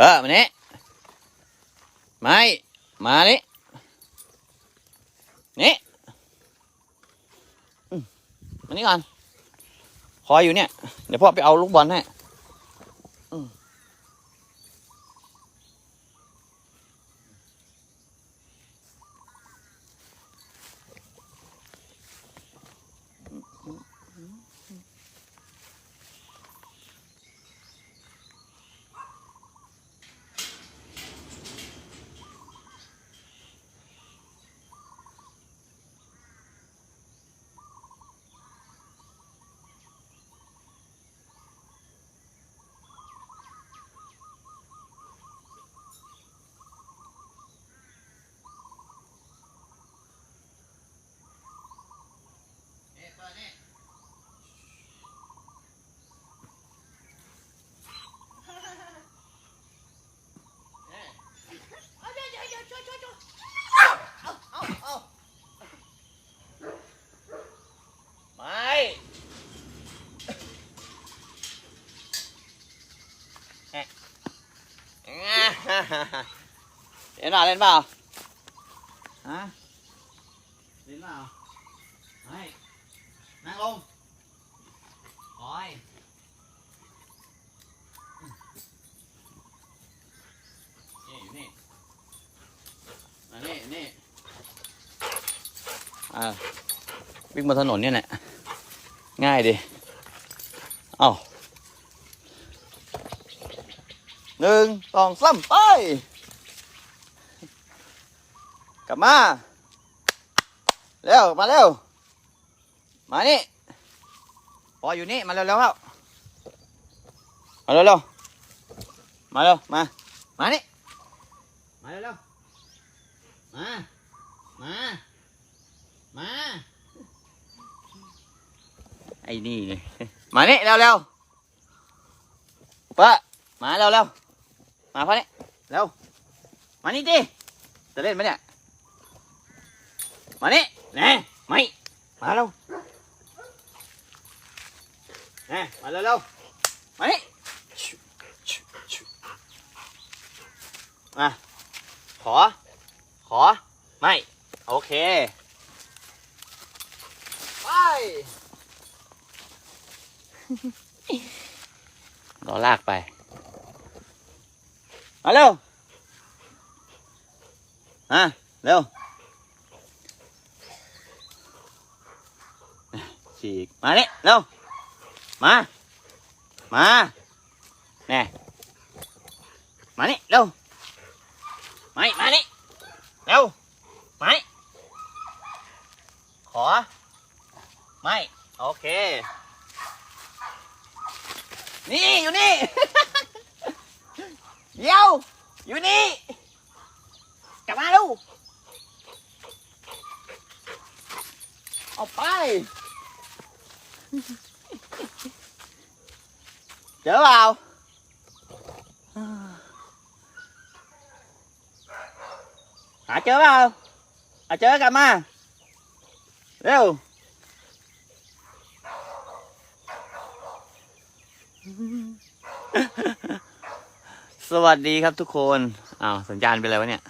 เปิดมานี่ไม่มานี่นี่อืมมานี่ก่อนคอยอยู่เนี่ย เดี๋ยวพ่อไปเอาลูกบอลให้อืมไม่แอะเล่นเปล่าเล่นเปล่าฮะเล่นเปล่าไม่นั่ งลงคอยนี่อยู่นี่มานี่นี่อ่าวิ่งบนถนนเนี่ยแหละง่ายดิเอ้า หนึ่งสองสามไป กลับมา เร็ว มาเร็ว มานี่ พออยู่นี่ มาเร็วเร็วครับมาเร็วเร็วมาเร็ว มา มานี่ มาเร็วเร็วมา มา มา ไอ้นี่ไงมานี่เร็วเร็วเปะมาเร็วเร็ว มาพ่อนี่เร็วมานี่ดิจะเล่นไหมเนี่ย มานี่แน่ไม่ มาเร็วแน่มาเร็วเร็วมานี่ชิชิชิมา ขอ ขอ ไม่ โอเค ไปเราลากไป มาเร็วมาเร็วฉีกมาเนี่ยเร็วมา มาแน่มาเนี่ยเร็วมานี่มาเนี่ยเร็วมานี่ขอ ไม่ โอเค นี่ อยู่นี่ เดี๋ยวอยู่นี่กลับมาลูกเอาไป เจอเปล่าหาเจอเปล่าหาเจอกลับมา เร็ว สวัสดีครับทุกคนอ้าวสัญญาณเป็นอะไรวะเนี่ย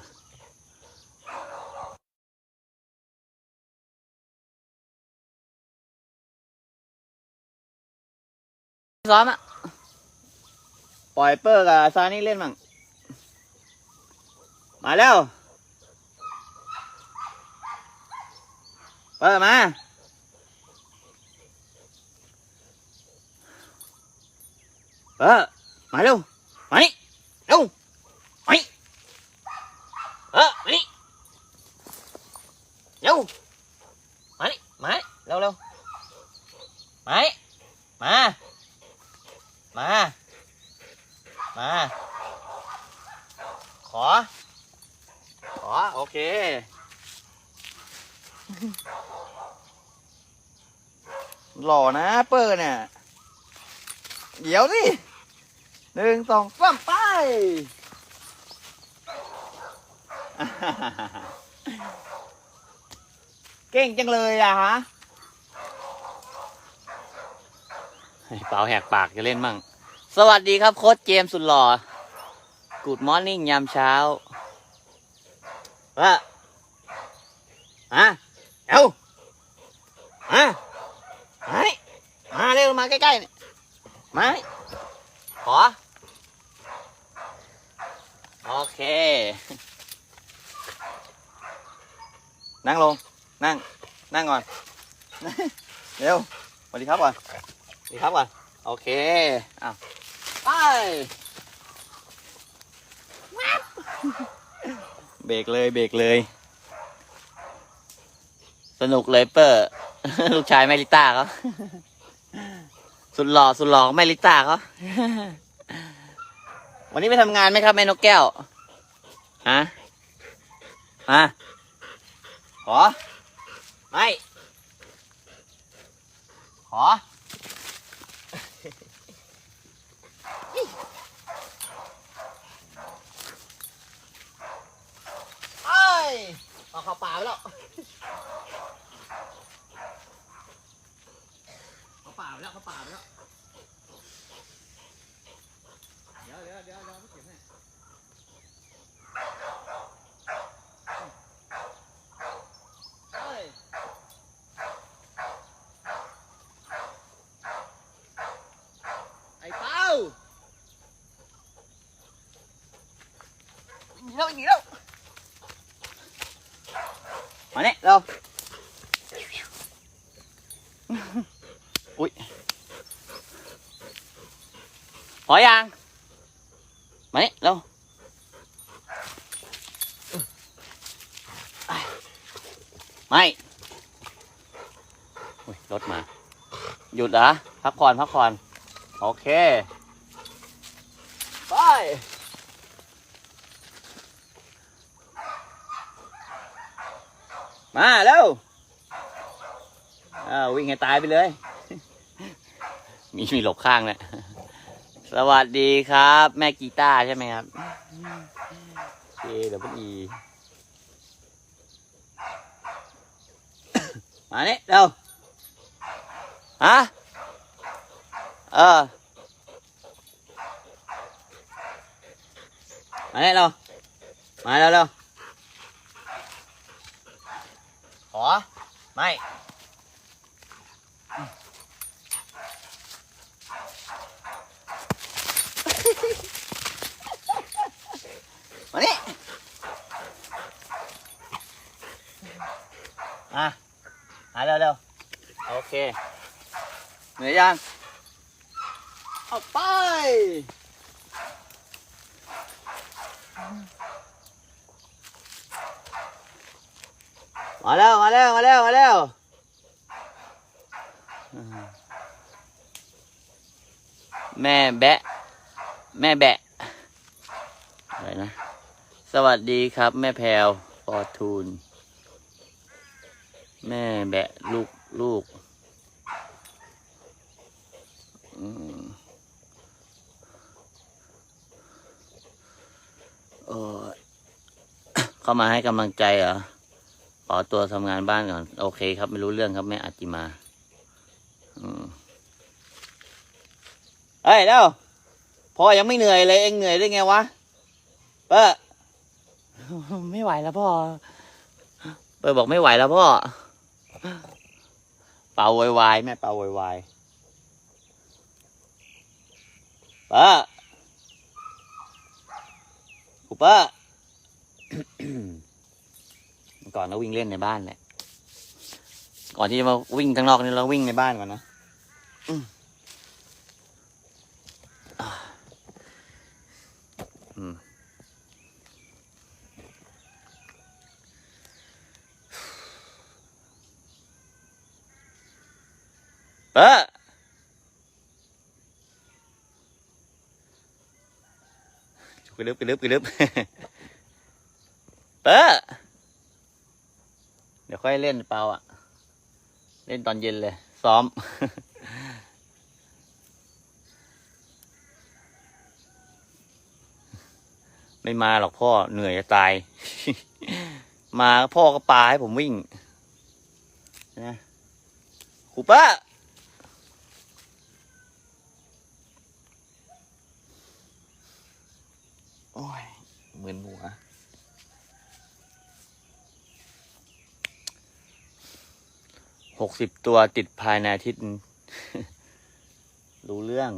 ซ้อมอะปล่อยเปอร์กับซานี่เล่นมั่ง มาแล้ว เปอร์มา เปอร์มาเร็วมานี่เร็วมานี่เออมานี่เร็วมานี่มาเร็วเร็วมามามามา ขอ ขอ โอเค หล่อนะเปิดเนี่ย เดี๋ยวสิหนึ่งสองสามไป เก่งจังเลยอะฮะให้เปล่าแหกปากจะเล่นมั่ง สวัสดีครับโค้ชเจมส์สุดหล่อ กูดมอร์นิ่งยามเช้าว่าอะเอ้ามามานี่มาเร็วมาใกล้ๆนี่มานี่ขอ โอเค นั่งลง นั่ง นั่งก่อน เร็วสวัสดีครับก่อนสวัสดีครับก่อน โอเคอ้าวไปเบรกเลย เบรกเลย สนุกเลยเปอร์ ลูกชายแม่ลิต้าเขาสุดหล่อสุดหล่อของแม่ลิต้าเขาวันนี้ไปทำงานไหมครับแม่นกแก้ว ฮะฮะขอ ไม่ ขอ เอ้ยเอาเข้าป่าไปแล้วเข้าป่าไปแล้วเข้าป่าไปแล้ว เดี๋ยวเดี๋ยวเดี๋ยวเดี๋ยวไม่เก็บให้เฮ้ยไอ้เป้า หนีแล้วหนีแล้วมาเนี่ยเราอุ้ยพอยังมานี่เร็วไม่อุ๊ยรถมา หยุดเหรอพักผ่อนพักผ่อนโอเค ไป มาเร็วอ้าววิ่งให้ตายไปเลย มีมีหลบข้างเลยสวัสดีครับ แม่กีตาร์ใช่ไหมครับ K W E มานี่เร็วฮะเออมานี่เร็วมาเร็วเร็วข อ ไม่ มานี่ อะมาเร็วเร็วโอเค เหนื่อยยัง เอาไป มาแล้วมาแล้วมาแล้วมาแล้วแม่แบะ แม่แบะอะไรนะ สวัสดีครับ แม่แพรวฟอทูนแม่แบะ ลูกลูกอเออเข้ามาให้กำลังใจเหรอ อตัวทำงานบ้านก่อน โอเคครับ ไม่รู้เรื่องครับแม่อาจิมาเฮ้ยเร็วพ่อยังไม่เหนื่อยเลย เองเหนื่อยได้ไงวะเปอร์ไม่ไหวแล้วพ่อเปอร์บอกไม่ไหวแล้วพ่อ เป่าไวๆแม่เป่าวๆเปอร์กูเปอร์เมื่อ ก่อนเราวิ่งเล่นในบ้านแหละ ก่อนที่จะมาวิ่งข้างนอกนี่เราวิ่งในบ้านก่อนนะอืมอ่าอืมเปอร์กระลึบกระลึบกระลึบเปอร์เดี๋ยวค่ อยเล่นเปล่าอะเล่นตอนเย็นเลย ซ้อม ไม่มาหรอกพ่อเหนื่อยจะตาย มาพ่อก็ปาให้ผมวิ่งนะครูป้าโอ้ยเหมือนหัว หกสิบตัวติดภายในอาทิตย์รู้เรื่อง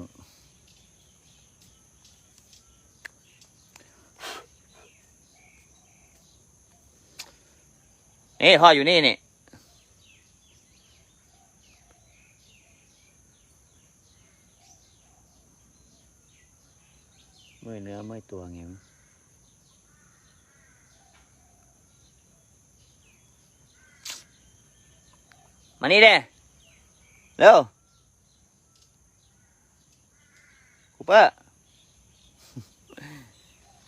นี่พ่ออยู่นี่นี่ เมื่อยเนื้อเมื่อยตัวไงวะ มานี่เด้เร็วคูเปอร์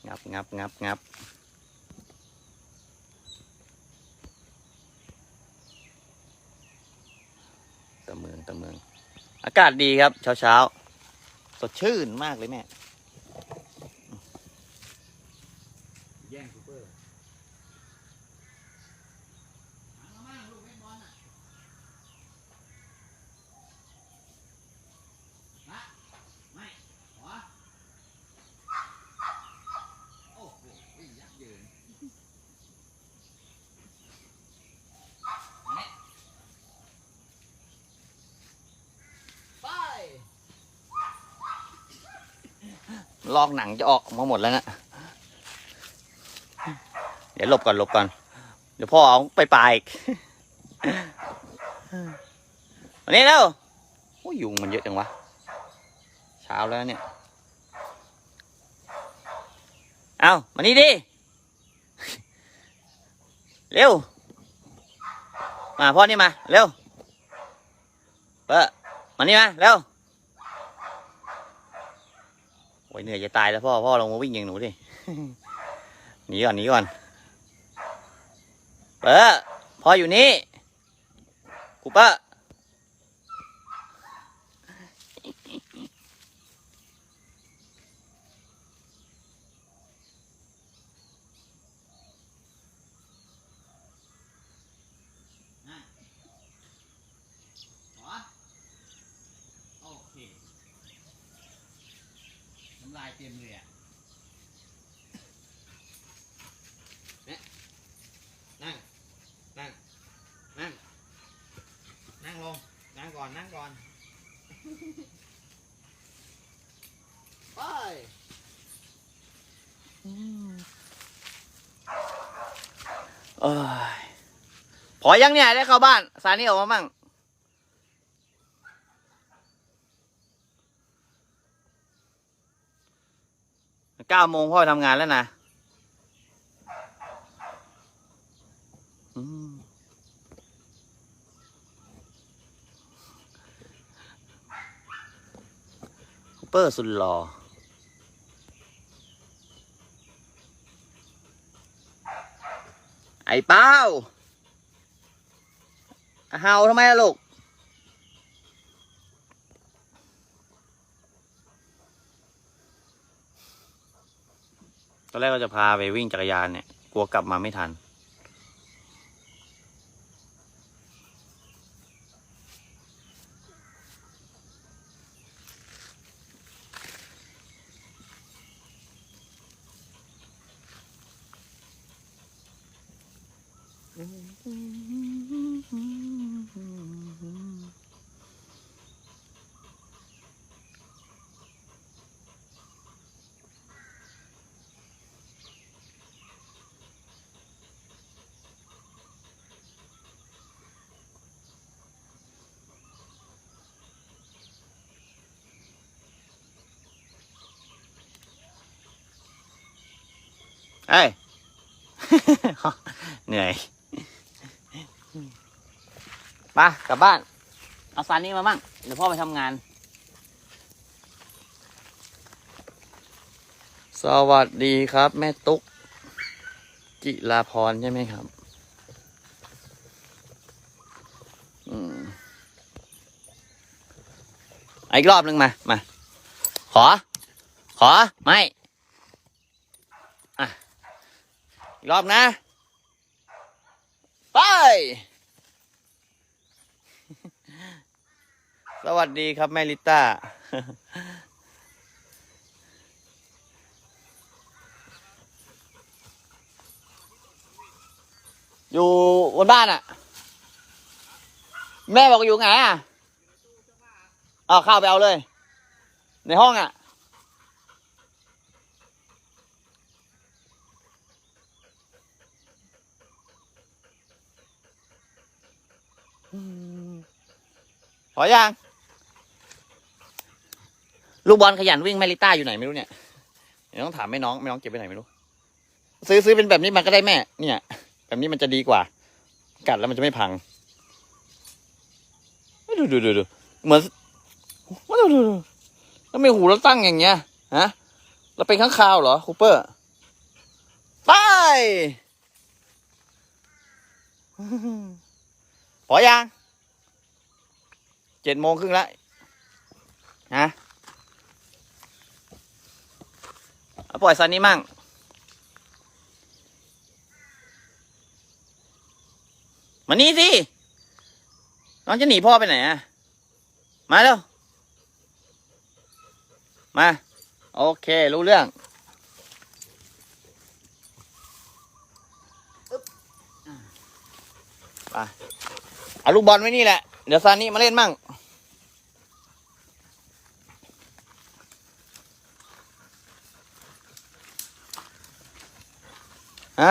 งับงับงับงับตะเมืองตะเมือง อากาศดีครับ เช้าเช้าสดชื่นมากเลยแม่ แย่งคูเปอร์ไม่ขอโอ้โหยักษ์เยินมานี่ไป ลอกหนังจะออกมาหมดแล้วนะเดี๋ยวหลบก่อนหลบก่อน เดี๋ยวพ่อเอาไปปลายอีกวันนี้แล้วโอ้ยุงมันเยอะจังวะ เช้าแล้วเนี่ย เอามานี่ดิ เร็ว มาพ่อนี่มา เร็วเปอะมานี่มา เร็ว โอ้ยเหนื่อยจะตายแล้วพ่อ พ่อลงมาวิ่งอย่างหนูดิ หนีก่อนหนีก่อน เปอพ่ออยู่นี่ กูเปอร์ ลายเต็มเลยอะนั่ง นั่ง นั่ง นั่งลง นั่งก่อน นั่งก่อน ไปเอ้ยพอยังเนี่ยได้เข้าบ้าน สารนี้ออกมามั่ง เก้าโมงพ่อทำงานแล้วนะอืมคูเปอร์สุดหล่อไอ้เป้าเห่าทำไมล่ะลูก ตอนแรกก็จะพาไปวิ่งจักรยานเนี่ย กลัวกลับมาไม่ทัน เอ้ย เหนื่อยมากลับบ้าน เอาซานนี้มามั่งเดี๋ยวพ่อไปทำงาน สวัสดีครับ แม่ตุ๊ก จิลาพรใช่ไหมครับ อืมอาอีกรอบหนึ่งมา มา ขอ ขอ ไม่ รอบนะ ไป สวัสดีครับ แม่ลิต้า อยู่บนบ้านอะ่ะ แม่บอกอยู่ไงอะ เอาข้าวไปเอาเลย ในห้องอะ พอยังลูกบอลขยันวิ่งแมลิต้าอยู่ไหนไม่รู้เนี่ยเดี๋ยวต้องถามแม่น้องแม่น้องเก็บไปไหนไม่รู้ ซื้อซื้อเป็นแบบนี้มันก็ได้แม่ เนี่ย แบบนี้มันจะดีกว่า กัดแล้วมันจะไม่พังดูดูดูดูเหมือนดูดูดูแล้วไม่หูเราตั้งอย่างเงี้ยฮะเราเป็นข้างคาวเหรอคูเปอร์ไปพอยัง เจ็ดโมงครึ่งแล้วฮะเอาปล่อยซันนี่มั่ง มานี่สิ น้องจะหนีพ่อไปไหนอะมาเร็ว มา โอเค รู้เรื่องไปเอาลูกบอลไว้นี่แหละ เดี๋ยวซานี่มาเล่นมั่ง